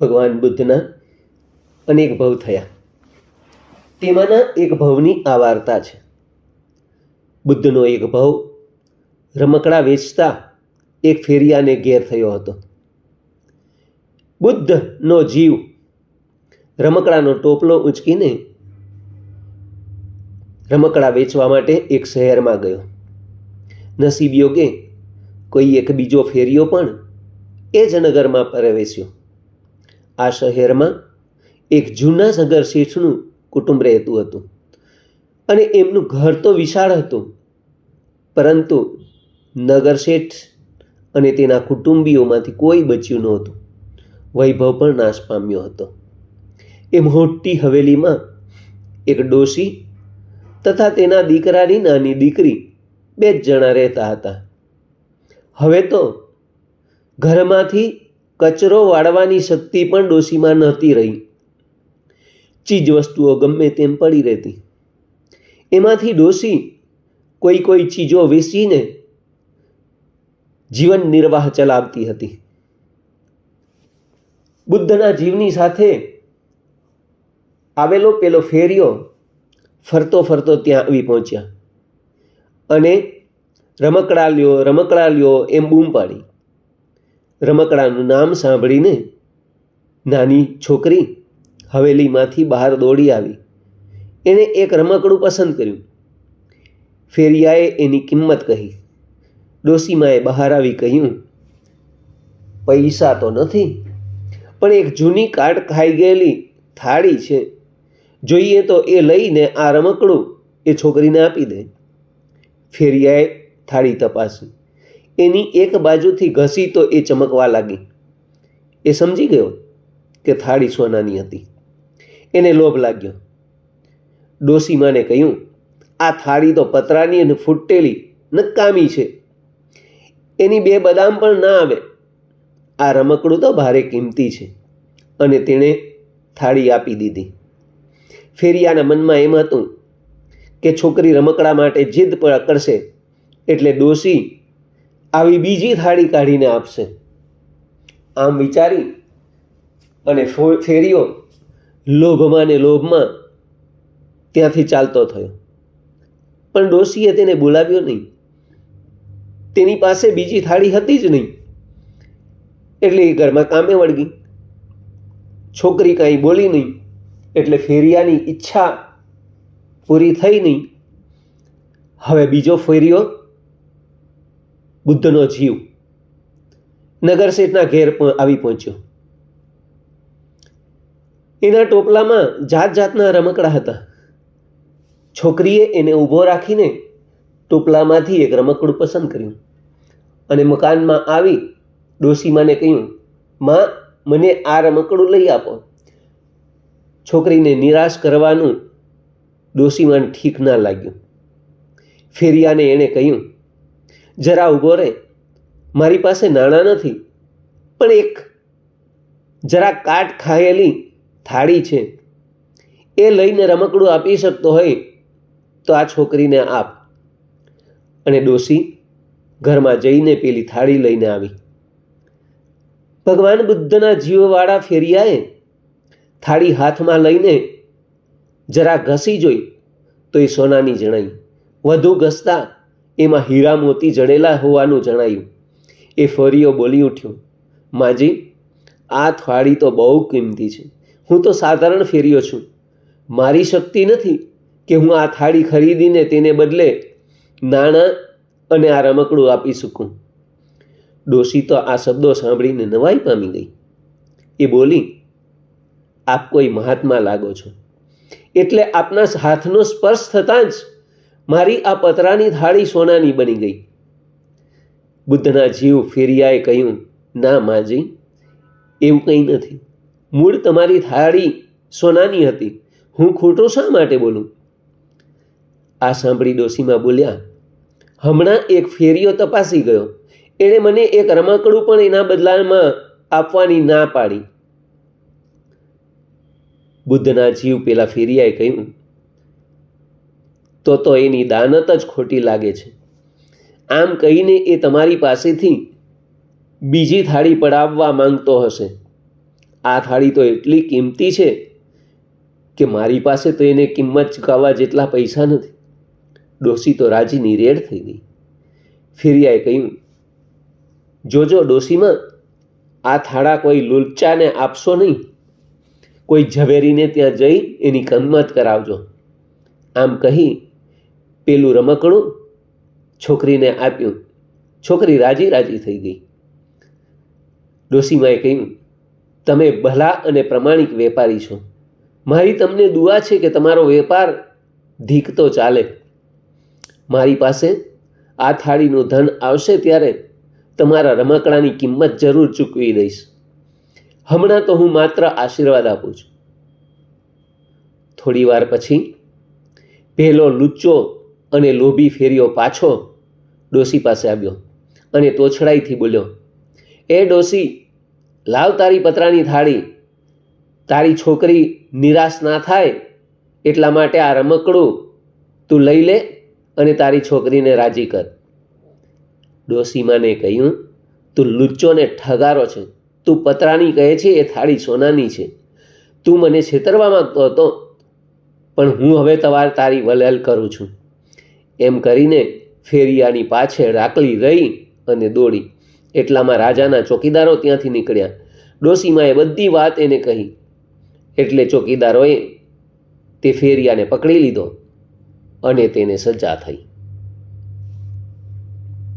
ભગવાન બુદ્ધના અનેક ભવ થયા. તેમાંના એક ભવની આ વાર્તા છે. બુદ્ધનો એક ભવ રમકડા વેચતા એક ફેરિયાને ઘેર થયો હતો. બુદ્ધનો જીવ રમકડાનો ટોપલો ઊંચકીને રમકડા વેચવા માટે એક શહેરમાં ગયો. નસીબ યોગે કોઈ એક બીજો ફેરિયો પણ એ જ નગરમાં પ્રવેશ્યો. આ શહેરમાં એક જૂના સગર શેઠનું કુટુંબ રહેતું હતું. અને એમનું ઘર તો વિશાળ હતું, પરંતુ નગર શેઠ અને તેના કુટુંબીઓમાંથી કોઈ બચ્યું નહોતું. વૈભવ પણ નાશ પામ્યો હતો. એ મોટી હવેલીમાં એક ડોશી તથા તેના દીકરાની નાની દીકરી બે જ જણા રહેતા હતા. હવે તો ઘરમાંથી કચરો વાળવાની શક્તિ પણ ડોશીમાં નહોતી રહી. ચીજ વસ્તુઓ ગમે તેમ પડી રહેતી. એમાંથી ડોશી કોઈ કોઈ ચીજો વેચીને જીવન નિર્વાહ ચલાવતી હતી. બુદ્ધના જીવની સાથે આવેલો પેલો ફેરિયો ફરતો ફરતો ત્યાં આવી પહોંચ્યા અને રમકડા લ્યો રમકડા લ્યો એમ બૂમ પાડી. રમકડાનું નામ સાંભળીને નાની છોકરી હવેલીમાંથી બહાર દોડી આવી. એણે એક રમકડું પસંદ કર્યું. ફેરિયાએ એની કિંમત કહી. ડોસીમાએ બહાર આવી કહ્યું, પૈસા તો નથી, પણ એક જૂની કાટ ખાઈ ગયેલી થાળી છે. જોઈએ તો એ લઈને આ રમકડું એ છોકરીને આપી દે. ફેરિયાએ થાળી તપાસી. એની એક બાજુથી ઘસી તો એ ચમકવા લાગી. એ સમજી ગયો કે થાળી સોનાની હતી. એને લોભ લાગ્યો. ડોસીમાને કહ્યું, આ થાળી તો પતરાની અને ફૂટેલી નકામી છે. એની બે બદામ પણ ના આવે. આ રમકડું તો ભારે કિંમતી છે. અને તેણે થાળી આપી દીધી. ફેરિયાના મનમાં એમ હતું કે છોકરી રમકડા માટે જીદ કરશે એટલે ડોસી આવી બીજી થાળી કાઢીને આપશે. આમ વિચારી અને ફેરિયો લોભમાં ને લોભમાં ત્યાંથી ચાલતો થયો. પણ ડોશીએ તેને બોલાવ્યો નહીં. તેની પાસે બીજી થાળી હતી જ નહીં. એટલે એ ઘરમાં કામે વળગી. છોકરી કાંઈ બોલી નહીં. એટલે ફેરિયાની ઈચ્છા પૂરી થઈ નહીં. હવે બીજો ફેરિયો બુદ્ધનો જીવ. નગરસેઠના ઘેર આવી પહોંચ્યો. એના ટોપલામાં જાત જાતના રમકડા હતા. છોકરીએ એને ઊભો રાખીને ટોપલામાંથી એક રમકડું પસંદ કર્યું અને મકાનમાં આવી ડોસીમાને કહ્યું, માં, મને આ રમકડું લઈ આપો. છોકરીને નિરાશ કરવાનું ડોસીમાને ઠીક ના લાગ્યું. ફેરિયાને એણે કહ્યું જરા ઊભો રહે. મારી પાસે નાણાં નથી, પણ એક જરા કાટ ખાયેલી થાળી છે. એ લઈને રમકડું આપી શકતો હોય તો આ છોકરીને આપ. અને ડોસી ઘરમાં જઈને પેલી થાળી લઈને આવી. ભગવાન બુદ્ધના જીવવાળા ફેરિયાએ થાળી હાથમાં લઈને જરા ઘસી જોઈ તો એ સોનાની જણાઈ, વધુ ઘસતા એમાં હીરા મોતી જડેલા હોવાનું જણાયું. એ ફરિયો બોલી ઉઠ્યો, માજી, આ થાળી તો બહુ કિંમતી છે. હું તો સાધારણ ફેરિયો છું. મારી શક્તિ નથી કે હું આ થાળી ખરીદીને તેને બદલે નાણાં અને આ રમકડું આપી શકું. ડોશી તો આ શબ્દો સાંભળીને નવાઈ પામી ગઈ. એ બોલી, આપ કોઈ મહાત્મા લાગો છો. એટલે આપના હાથનો સ્પર્શ થતાં જ મારી આ પતરાની થાળી સોનાની બની ગઈ. બુદ્ધના જીવ ફેરિયાએ કહ્યું, ના માજી, એવું કંઈ નથી. મૂળ તમારી થાળી સોનાની હતી. હું ખોટો શા માટે બોલું? આ સાંભળી ડોસીમાં બોલ્યા, હમણાં એક ફેરિયો તપાસી ગયો. એણે મને એક રમકડું પણ એના બદલામાં આપવાની ના પાડી. બુદ્ધના જીવ પેલા ફેરિયાએ કહ્યું તો તો એની દાનત જ ખોટી લાગે છે. આમ કહીને એ તમારી પાસેથી બીજી થાળી પડાવવા માંગતો હશે. આ થાળી તો એટલી કિંમતી છે કે મારી પાસે તો એને કિંમત ચૂકવવા જેટલા પૈસા નથી. ડોસી તો રાજીની રેડ થઈ ગઈ. ફેરિયાએ કહ્યું, જોજો ડોસીમાં આ થાળા કોઈ લુલચાને આપશો નહીં. કોઈ ઝવેરીને ત્યાં જઈ એની કિંમત કરાવજો. આમ કહી પેલું રમકડું છોકરીને આપ્યું. છોકરી રાજી રાજી થઈ ગઈ. ડોસીમાએ કહ્યું, તમે ભલા અને પ્રમાણિક વેપારી છો. મારી તમને દુઆ છે કે તમારો વેપાર ધીકતો ચાલે. મારી પાસે આ થાળીનું ધન આવશે ત્યારે તમારા રમકડાની કિંમત જરૂર ચૂકવી દઈશ. હમણાં તો હું માત્ર આશીર્વાદ આપું છું. થોડી વાર પછી પહેલો લુચ્ચો અને લોભી ફેર્યો પાછો ડોસી પાસે આવ્યો અને તોછડાઈથી બોલ્યો, એ ડોસી, લાવ તારી પતરાની થાળી. તારી છોકરી નિરાશ ના થાય એટલા માટે આ રમકડું તું લઈ લે અને તારી છોકરીને રાજી કર. ડોસીમાને કહ્યું, તું લુચ્ચો ને ઠગારો છે. તું પતરાની કહે છે એ થાળી સોનાની છે. તું મને છેતરવા માંગતો હતો, પણ હું હવે તમારે તારી વલેલ કરું છું. એમ કરીને ફેરિયાની પાછળ રાકલી રહી અને દોડી. એટલામાં રાજાના ચોકીદારો ત્યાંથી નીકળ્યા. ડોસીમાએ બધી વાત એને કહી. એટલે ચોકીદારોએ તે ફેરિયાને પકડી લીધો અને તેને સજા થઈ.